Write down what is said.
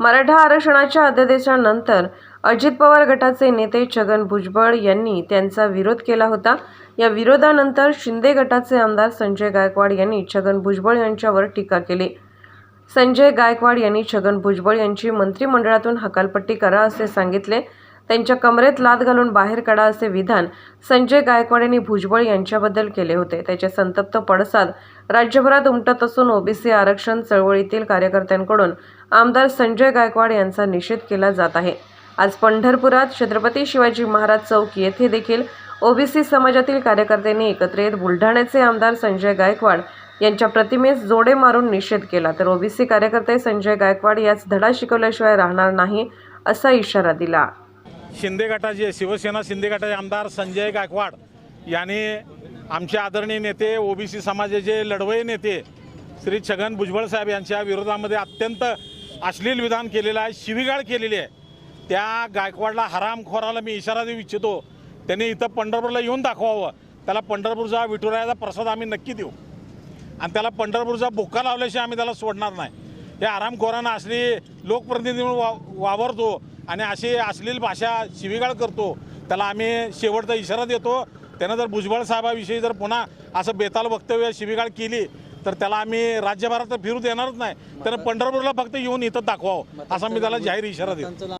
मराठा आरक्षणाच्या अध्यादेशानंतर अजित पवार गटाचे नेते छगन भुजबळ यांनी त्यांचा विरोध केला होता. या विरोधानंतर शिंदे गटाचे आमदार संजय गायकवाड यांनी छगन भुजबळ यांच्यावर टीका केली. संजय गायकवाड यांनी छगन भुजबळ यांची मंत्रिमंडळातून हकालपट्टी करा असे सांगितले. त्यांच्या कमरेत लाद घालून बाहेर काढा असे विधान संजय गायकवाड यांनी भुजबळ यांच्याबद्दल केले होते. त्याचे संतप्त पडसाद राज्यभरात उमटत असून ओबीसी आरक्षण चळवळीतील कार्यकर्त्यांकडून आमदार संजय गायकवाड यांचा निषेध केला जात आहे. आज पंढरपुरात छत्रपती शिवाजी महाराज चौक येथे देखील ओबीसी समाजातील कार्यकर्त्यांनी एकत्र येत बुलढाण्याचे आमदार संजय गायकवाड यांच्या प्रतिमेस जोडे मारून निषेध केला. तर ओबीसी कार्यकर्ते संजय गायकवाड यास धडा शिकवल्याशिवाय राहणार नाही असा इशारा दिला. शिंदे गटाचे शिवसेना शिंदे गटाचे आमदार संजय गायकवाड यांनी आमचे आदरणीय नेते ओबीसी समाजाचे लढवई नेते श्री छगन भुजबळ साहेब यांच्या विरोधामध्ये अत्यंत अश्लील विधान केलेलं आहे शिवीगाळ केलेली आहे. त्या गायकवाडला हरामखोराला मी इशारा देऊ इच्छितो. त्यांनी इथं पंढरपूरला येऊन दाखवावं. त्याला पंढरपूरचा विठुरायाचा प्रसाद आम्ही नक्की देऊ. आणि त्याला पंढरपूरचा बुक्का लावल्याशिवाय आम्ही त्याला सोडणार नाही. या आरामखोरांना असली लोकप्रतिनिधी म्हणून वा वावरतो. आणि अशी अश्लील भाषा शिवीगाळ करतो त्याला आम्ही शेवटचा इशारा देतो. त्यानं जर भुजबळ साहेबाविषयी जर पुन्हा असं बेताल वक्तव्य शिवीगाळ केली तर त्याला आम्ही राज्यभरात तर फिरू देणारच नाही. त्यानं पंढरपूरला फक्त येऊन इथं दाखवावं असा मी त्याला जाहीर इशारा देतो.